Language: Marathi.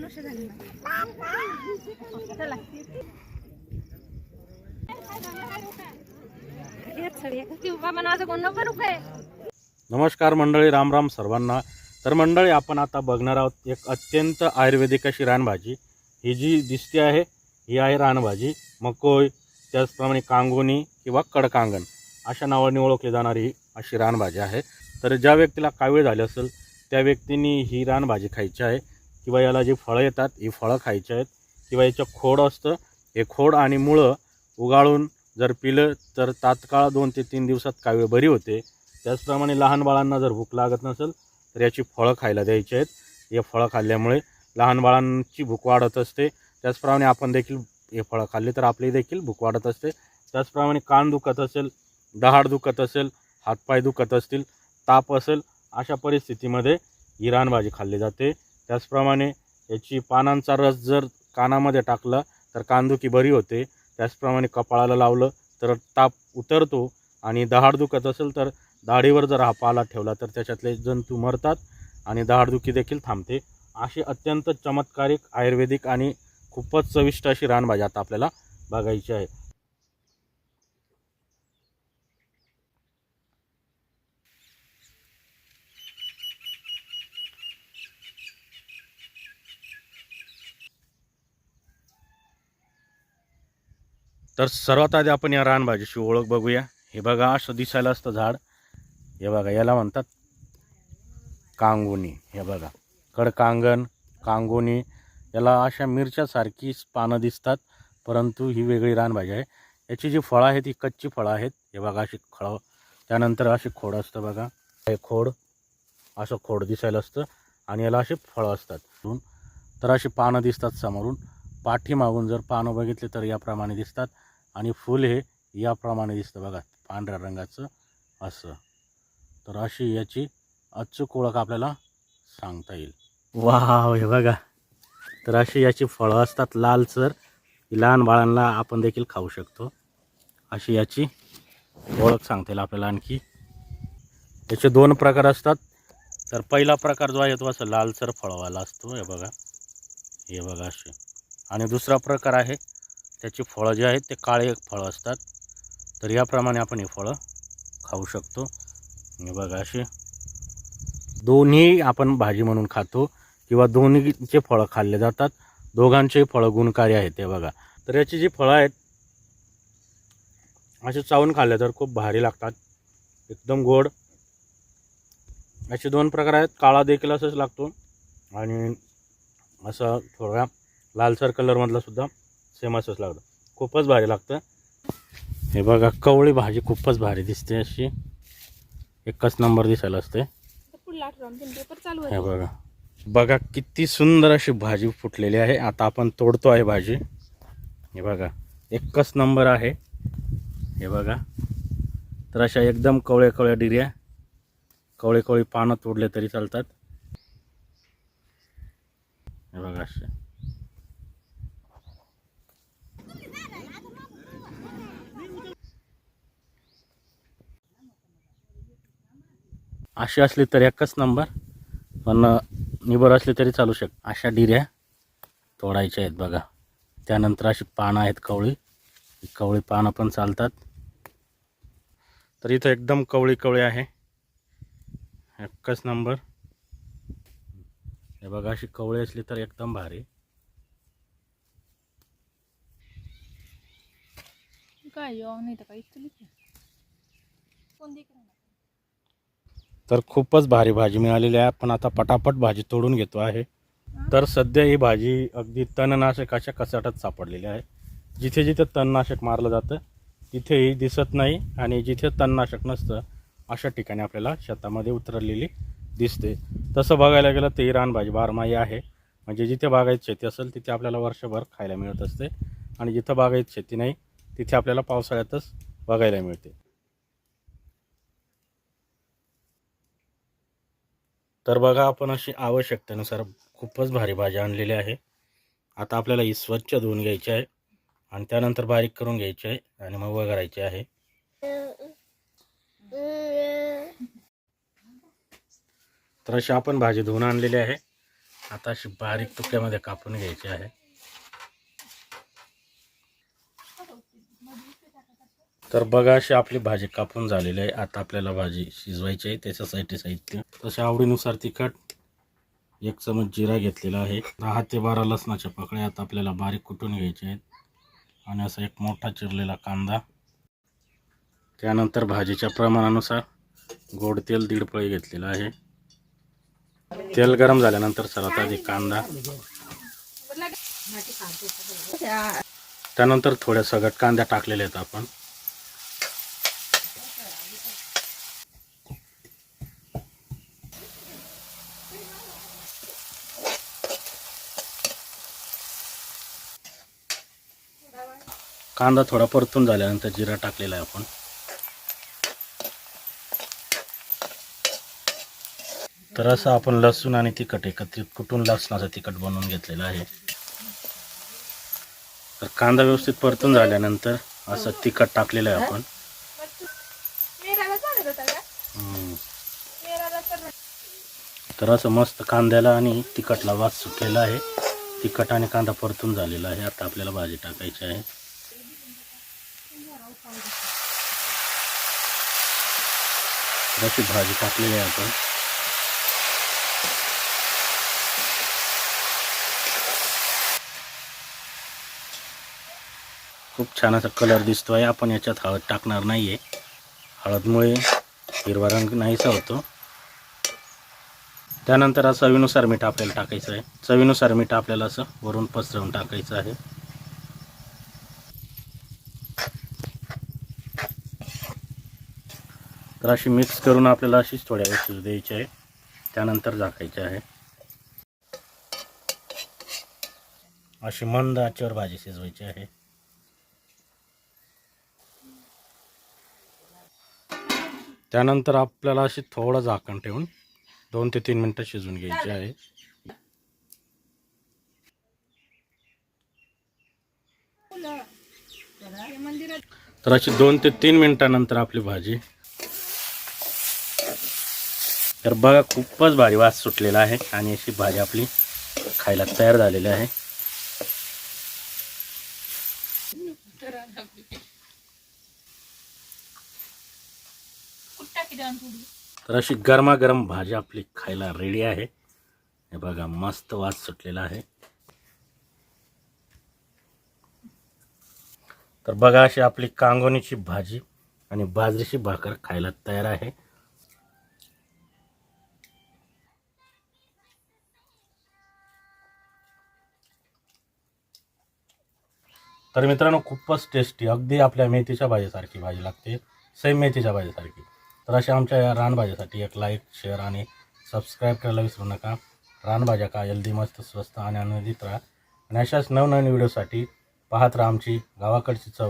दोन वर्ष झाली चला. नमस्कार मंडळी राम राम सर्वांना. तर मंडळी आपण आता बघणार आहोत एक अत्यंत आयुर्वेदिक अशी रानभाजी. ही जी दिसते आहे ही आहे रानभाजी. मकोय त्याचप्रमाणे कांगोनी किंवा कडकांगण अशा नावाने ओळखली जाणारी ही अशी रानभाजी आहे. तर ज्या व्यक्तीला कावीळ झाली असेल त्या व्यक्तींनी ही रानभाजी खायची आहे. किंवा याला जी फळं येतात ही फळं खायची आहेत किंवा याचं खोड असतं हे खोड आणि मुळं उगाळून जर पिलं तर तात्काळ दोन ते तीन दिवसात कावीळ बरी होते. त्याचप्रमाणे लहान बाळांना जर भूक लागत नसेल तर याची फळं खायला द्यायची आहेत. हे फळं खाल्ल्यामुळे लहान बाळांची भूक वाढत असते. त्याचप्रमाणे आपण देखील हे फळं खाल्ली तर आपली देखील भूक वाढत असते. त्याचप्रमाणे कान दुखत असेल दहाड दुखत असेल हातपाय दुखत असतील ताप असेल अशा परिस्थितीमध्ये ही रानभाजी खाल्ली जाते. त्याचप्रमाणे याची पानांचा रस जर कानामध्ये टाकला तर कानदुखी बरी होते. त्याचप्रमाणे कपाळाला लावलं तर ताप उतरतो आणि दहाड दुखत असेल तर दाढीवर जर हा पाला ठेवला तर त्याच्यातले जंतू मरतात आणि दहाडदुखी देखील थांबते. अशी अत्यंत चमत्कारिक आयुर्वेदिक आणि खूपच चविष्ट अशी रानभाजी आता आपल्याला बघायची आहे. तर सर्वात आधी आपण या रानभाजीची ओळख बघूया. हे बघा असं दिसायला असतं झाड. हे बघा याला म्हणतात कांगोनी. हे बघा कडकांगण कांगोनी. याला अशा मिरच्यासारखीच पानं दिसतात परंतु ही वेगळी रानभाजी आहे. याची जी फळं आहेत ही कच्ची फळं आहेत. हे बघा अशी खळ. त्यानंतर अशी खोड असतं बघा. हे खोड असं खोड दिसायला असतं. आणि याला असे फळं असतात. तर अशी पानं दिसतात समोरून. पाठीमागून जर पानं बघितले तर याप्रमाणे दिसतात. आणि फुल हे याप्रमाणे दिसतं बघा पांढऱ्या रंगाचं असं. तर अशी याची अचूक ओळख आपल्याला सांगता येईल. वाव हे बघा. तर अशी याची फळं असतात लालसर ही लहान बाळांना आपण देखील खाऊ शकतो. अशी याची ओळख सांगता येईल आपल्याला आणखी. याचे दोन प्रकार असतात. तर पहिला प्रकार जो आहे तो असं लालसर फळवाला असतो हे बघा. हे बघा असे आणि दुसरा प्रकार आहे त्याची फळं जे आहेत ते काळे फळं असतात. तर याप्रमाणे आपण हे फळं खाऊ शकतो. आणि बघा असे दोन्ही आपण भाजी म्हणून खातो किंवा दोन्हीचे फळं खाल्ले जातात. दोघांचे फळं गुणकारी आहेत ते बघा. तर याची जी फळं आहेत असे चावून खाल्ले तर खूप भारी लागतात. एकदम गोड. असे दोन प्रकार आहेत. काळा देखील असंच लागतो. आणि असं थोडा लालसर कलरमधला सुद्धा सेम असंच लागतं खूपच भारी लागतं. हे बघा कवळी भाजी खूपच भारी दिसते अशी. एकच नंबर दिसायला असते. हे बघा. बघा किती सुंदर अशी भाजी फुटलेली आहे. आता आपण तोडतो आहे भाजी. हे बघा एकच नंबर आहे. हे बघा. तर अशा एकदम कवळ्या कवळ्या डिर्या कवळे कवळी पानं तोडले तरी चालतात. हे बघा असे अशी असली तर एकच नंबर पण निबर असली तरी चालू शक अशा डिऱ्या तोडायच्या आहेत बघा. त्यानंतर अशी पानं आहेत कवळी. कवळी पानं पण चालतात. तर इथं एकदम कवळी कवळी आहे. एकच नंबर. हे बघा अशी कवळी असली तर एकदम भारी. काय नाही तर काही कोण तर खूपच भारी भाजी मिळालेली आहे. आपण आता पटापट भाजी तोडून घेतो आहे. तर सध्या ही भाजी अगदी तणनाशक अशा कसाटात सापडलेली आहे. जिथे जिथे तणनाशक मारलं जातं तिथेही दिसत नाही आणि जिथे तणनाशक नसतं अशा ठिकाणी आपल्याला शेतामध्ये उतरलेली दिसते. तसं बघायला गेलं तर ही रानभाजी बारमाही आहे. म्हणजे जिथे बागायत शेती असेल तिथे आपल्याला वर्षभर खायला मिळत असते. आणि जिथं बागायत शेती नाही तिथे आपल्याला पावसाळ्यातच बघायला मिळते. तर बघा आपण अशी आवश्यकतेनुसार खूपच भारी भाज्या आणलेली आहे. आता आपल्याला ही स्वच्छ धुवून घ्यायची आहे आणि त्यानंतर बारीक करून घ्यायची आहे आणि मग वगैरायची आहे. तर अशी आपण भाजी धुवून आणलेली आहे. आता अशी बारीक तुकड्यामध्ये कापून घ्यायची आहे. तर बघा अशी आपली भाजी कापून झालेली आहे. आता आपल्याला भाजी शिजवायची आहे. त्याच्यासाठी साहित्य. तशा आवडीनुसार तिखट एक चमच जिरा घेतलेला आहे. दहा ते बारा लसणाच्या पकड्या आता आपल्याला बारीक कुटून घ्यायचे आहेत. आणि असा एक मोठा चिरलेला कांदा. त्यानंतर भाजीच्या प्रमाणानुसार गोड तेल दीड पळी घेतलेलं आहे. तेल गरम झाल्यानंतर सर्वात आधी कांदा. त्यानंतर थोड्या सगट कांद्या टाकलेल्या आहेत आपण. कांदा थोडा परतून झाल्यानंतर जिरा टाकलेला आहे आपण. तर असं आपण लसूण आणि तिखट एकत्रित कुटून लसणाचं तिखट बनवून घेतलेलं आहे. तर कांदा व्यवस्थित परतून झाल्यानंतर असं तिखट टाकलेलं आहे आपण. तर असं मस्त कांद्याला आणि तिखटला वास सुटलेला आहे. तिखट आणि कांदा परतून झालेला आहे. आता आपल्याला भाजी टाकायची आहे. अशी भाजी टाकलेली आहे आपण. खूप छान असा कलर दिसतो आहे आपण याच्यात हळद टाकणार नाही आहे हळदमुळे हिरवा रंग नाहीसा होतो. त्यानंतर असं चवीनुसार मीठ आपल्याला टाकायचं आहे. चवीनुसार मीठ आपल्याला असं वरून पसरवून टाकायचं आहे. तर अशी मिक्स करून आपल्याला अशीच थोड्या वेळ शिजू द्यायची आहे. त्यानंतर झाकायची आहे. अशी मंद आचेवर भाजी शिजवायची आहे. त्यानंतर आपल्याला अशी थोडं झाकण ठेवून दोन ते तीन मिनटं शिजवून घ्यायची आहे. तर अशी दोन ते तीन मिनटानंतर आपली भाजी तर बघा खूपच भारी वास सुटलेला आहे आणि अशी भाजी आपली खायला तयार झालेली आहे. तर अशी गरमागरम भाजी आपली खायला रेडी आहे. हे बघा मस्त वास सुटलेला आहे. तर बघा अशी आपली कांगोनीची भाजी आणि बाजरीची भाकर खायला तयार आहे. तर मित्रांनो खूपच टेस्टी अगदी आपल्या मेथीच्या भाजीसारखी भाजी लागते. सेम मेथीच्या भाजीसारखी तर अशा आमच्या या रानभाज्यासाठी एक लाईक शेअर आणि सबस्क्राईब करायला विसरू नका. रानभाज्या का हेल्दी मस्त स्वस्त आणि आनंदित राहा. आणि अशाच नवनवीन व्हिडिओसाठी पाहत राहा आमची गावाकडची चव.